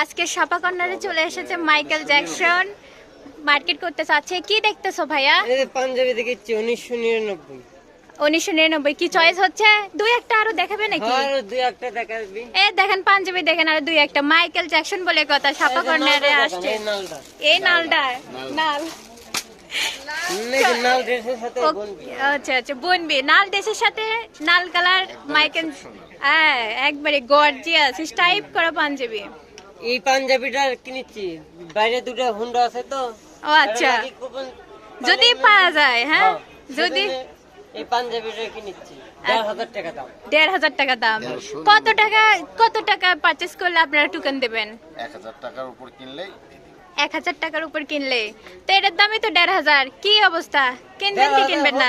আজকে সাপা কর্নারে চলে এসেছে মাইকেল জ্যাকসন। মার্কেট করতে চাচ্ছে। কি দেখতেছো ভাইয়া? পাঞ্জাবি দেখেছি উনিশশো নিরানব্বই। উনিশশো নিরানব্বই। কি চয়েস হচ্ছে? একটা আরও দেখাবে নাকি? হ্যাঁ, এ দেখেন পাঞ্জাবি দেখেন আর দুই একটা। মাইকেল জ্যাকসন বলে কথা সাপা কর্নারে আসছে। এই নালডা নাল। আচ্ছা আচ্ছা বনবি। নাল ড্রেসের সাথে নাল কালার মাইকেল হ্যাঁ একবারে গর্জিয়াস টাইপ করা পাঞ্জাবি। এই পাঞ্জাবিটা কিনেছি বাইরে দুটো হুন্ডা আছে তো। ও আচ্ছা। যদি পাওয়া যায় হ্যাঁ হ্যাঁ, যদি এই পাঞ্জাবিটা কিনেছি দেড় হাজার টাকা দাম। দেড় হাজার টাকা দাম। কত টাকা কত টাকা পারচেস করলে আপনারা টুকেন দেবেন? এক হাজার টাকার উপর কিনলেই এক হাজার টাকার উপর কিনলে। তো এটার দামই তো দেড় হাজার। কি অবস্থা? কিনবেন কি কিনবেন না?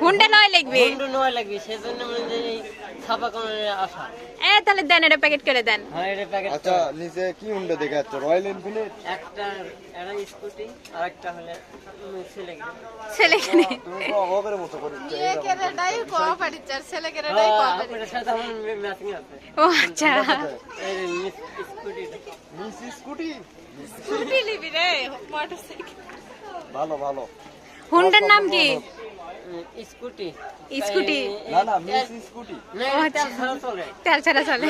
হুন্ডা নয় লিখবি নয় লাগবে সেজন্য মানে যে এই ছাপা কোনের আশা। এ তাহলে দেন এটা প্যাকেট করে দেন। হ্যাঁ এটা প্যাকেট আচ্ছা নিচে কি হুন্ডা দেখা যাচ্ছে রয়্যাল এনফিল্ড একটা একটা স্কুটি আর একটা হলে ছেলে ছেলে কিনে তুমি তো অভাবের মতো করে আপনার সাথে আমার ম্যাচিং আছে। ও আচ্ছা। এই মিস- স্কুটিটা মিস স্কুটি ভালো ভালো। হুন্ডার নাম কি? স্কুটি। স্কুটি। না না মিস স্কুটি। আচ্ছা। ছাড়া চলে। তেল ছাড়া চলে।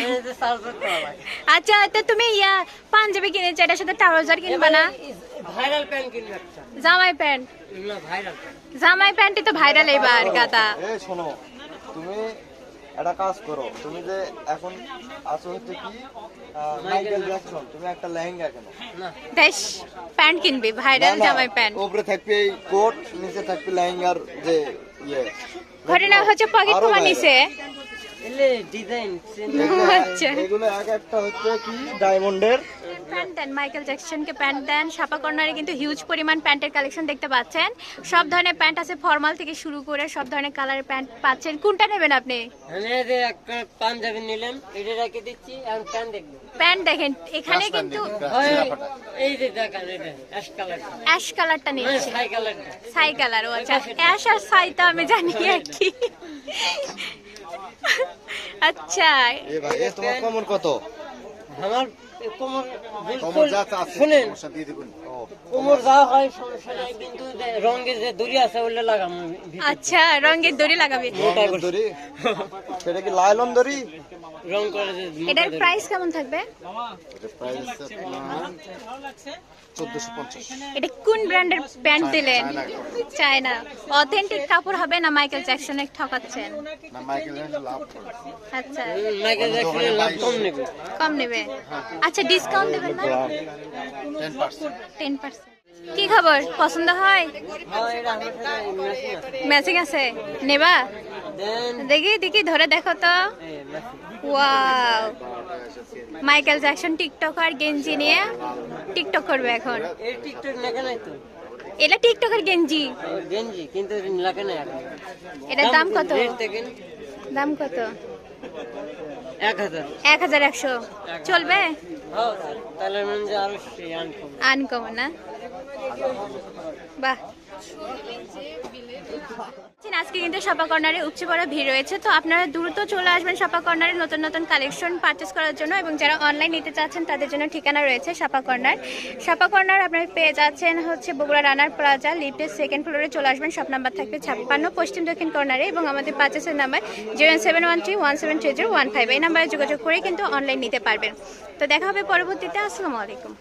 আচ্ছা তো তুমি ইয়া পাঞ্জাবি কিনেছো এটার সাথে ট্রাউজার কিনবা না? ভাইরাল প্যান্ট কিনবে জামাই প্যান্ট না ভাইরাল প্যান্ট জামাই প্যান্টই তো ভাইরাল এবার গাদা। এ শোনো তুমি একটা কাজ করো তুমি যে এখন আছো হচ্ছে কি আহ, মাইকেল জ্যাকসন তুমি একটা লেহেঙ্গা কেনো? না। বেশ প্যান্ট কিনবি ভাইরাল জামাই প্যান্ট। উপরে থাকবে এই কোট নিচে থাকবে লেহেঙ্গার যে ইয়ে। ঘটনা হচ্ছে পকেট তোমার নিচে? ডিজাইন আচ্ছা। এগুলো এক একটা হচ্ছে কি ডায়মন্ডের প্যান্ট দেন মাইকেল জ্যাকসনকে প্যান্ট দেন ছাপা কর্নারে কিন্তু হিউজ পরিমাণ প্যান্টের কালেকশন দেখতে পাচ্ছেন। সব ধরনের প্যান্ট আছে ফর্মাল থেকে শুরু করে সব ধরনের কালারের প্যান্ট পাচ্ছেন। কোনটা নেবেন আপনি? পাঞ্জাবি নিলাম এটা রেখে দিচ্ছি আর প্যান্ট দেখব। প্যান্ট দেখেন এখানে কিন্তু এই যে দেখান এটা অ্যাশ কালার অ্যাশ কালারটা নিচ্ছে। ছাই কালারটা ছাই কালার ও আচ্ছা। অ্যাশ আর ছাই তো আমি জানি আর কি। আচ্ছা। এ ভাই এ তোমার কমর কত? আমার কোমর কমর যা আছে শুনেন। সমস্যা দিয়ে দিবেন। ও কোমর যা হয় সমস্যা নাই কিন্তু রঙের যে দড়ি আছে ওগুলো লাগাম আচ্ছা রঙের দড়ি লাগাবি। লাইলন দড়ি। সেটা কি লাইলন দড়ি? রং করে এটার প্রাইস কেমন থাকবে? এটা কোন ব্র্যান্ডের প্যান্ট দিলেন? চায়না অথেন্টিক কাপড় হবে না মাইকেল জ্যাকসনের ঠকাচ্ছেন? জ্যাকসন আচ্ছা। মাইকেল জ্যাকসনের লাভ কম নেবে। কম নেবে? আচ্ছা ডিসকাউন্ট দেবেন না? টেন পার্সেন্ট টেন পার্সেন্ট কি খবর? পছন্দ হয়? ম্যাচিং আছে? নেবা? দেখি দেখি ধরে দেখো তো। ওয়াও মাইকেল জ্যাকসন টিকটকার গেঞ্জি নিয়ে টিকটক করবে এখন। এই টিকটক নাই তো। এটা টিকটকের গেঞ্জি গেঞ্জি কিন্তু না এটার দাম কত? দাম কত? এক হাজার। এক হাজার একশো। চলবে? হ্যাঁ মানে আনকমন না? বাহ। আজকে কিন্তু সাপা কর্নারে উপচে পড়া ভিড় রয়েছে। তো আপনারা দ্রুত চলে আসবেন সাপা কর্নারে নতুন নতুন কালেকশন পারচেস করার জন্য এবং যারা অনলাইন নিতে চাচ্ছেন তাদের জন্য ঠিকানা রয়েছে সাপা কর্নার। সাপা কর্নার আপনারা পেয়ে যাচ্ছেন হচ্ছে বগুড়া রানার প্লাজা লিফটের সেকেন্ড ফ্লোরে চলে আসবেন। সব নাম্বার থাকবে ছাপ্পান্ন, পশ্চিম দক্ষিণ কর্নারে এবং আমাদের পার্চেসের number zero seven one three one seven three zero one five এই নাম্বারে যোগাযোগ করে কিন্তু অনলাইন নিতে পারবেন। তো দেখা হবে পরবর্তীতে। আসসালামু আলাইকুম।